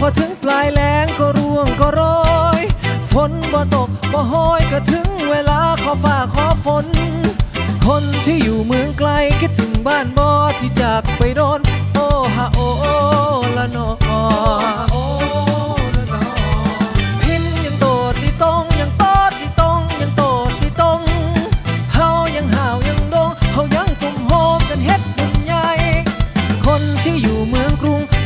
พอถึงปลายแล้งก็ร่วงก็โรยฝนบ่ตกบ่โหอยก็ถึงเวลาขอฝ่าขอฝน คนที่อยู่เมืองไกลคิดถึงบ้านบ่ที่จากไปโดน โอ้ฮะโอ้ละนอ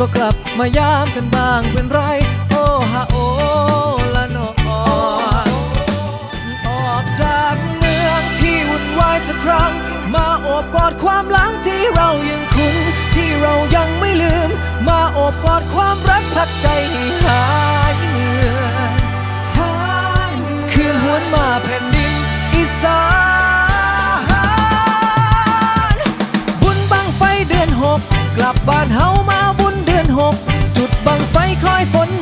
ก็กลับมายามกันบ้างเป็นไร โอ้ฮะโอ้ละนอออกจากเมืองที่วุ่นวายสักครั้ง มาโอบกอดความหลังที่เรายังคุ้นที่เรายังไม่ลืม มาโอบกอดความรักพัดใจให้หายเหนื่อยคืนหวนมาแผ่นดินอีสาน ไฟคอยฝน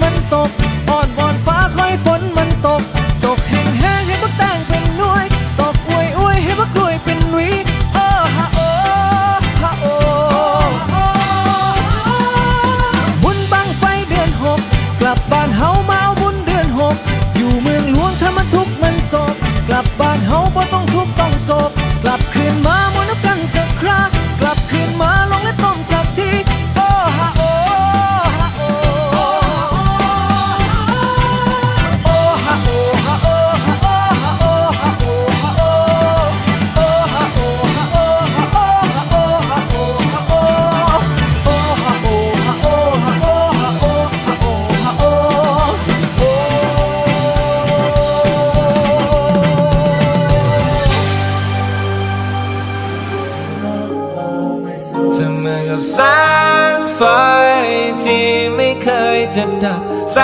จะดับแส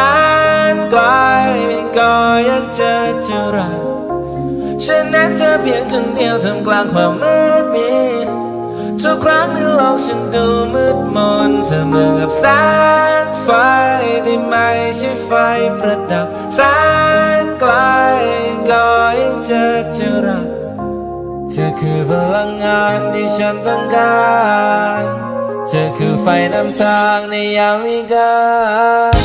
นไกลก็ยังเจอจะรักฉันนั้นเธอเพียงคนเดียวท่ามกลางความมืดมิดทุกครั้งที่โลกฉันดูมืดมนเธอเหมือนกับแสงไฟที่ไม่ใช่ไฟประดับแสนไกลก็ยังเจอจะรักเธอคือพลังงานที่ฉันต้องการ ธอคือไฟนำทางในยามวิกาล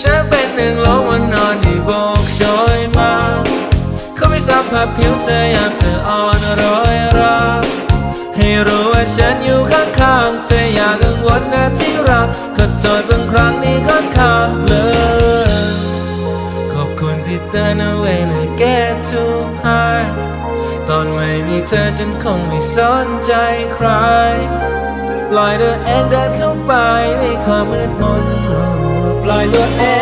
ฉันเป็นหนึ่งลมวันนอนที่โบกโชยมาเขาไม่สัมผัสผิวเธอยามเธออ่อนโรยราให้ รู้ว่าฉันอยู่ข้างๆเธออย่ากังวลนะที่รักขอโทษบางครั้งที่ค่อนข้างเลยขอบคุณที่เตือนเอาไว้นะ get to high ตอนไม่มีเธอฉันคงไม่สนใจใครปล่อยตัวเองเดินเข้าไปในความมืดมนปล่อยตัวเอง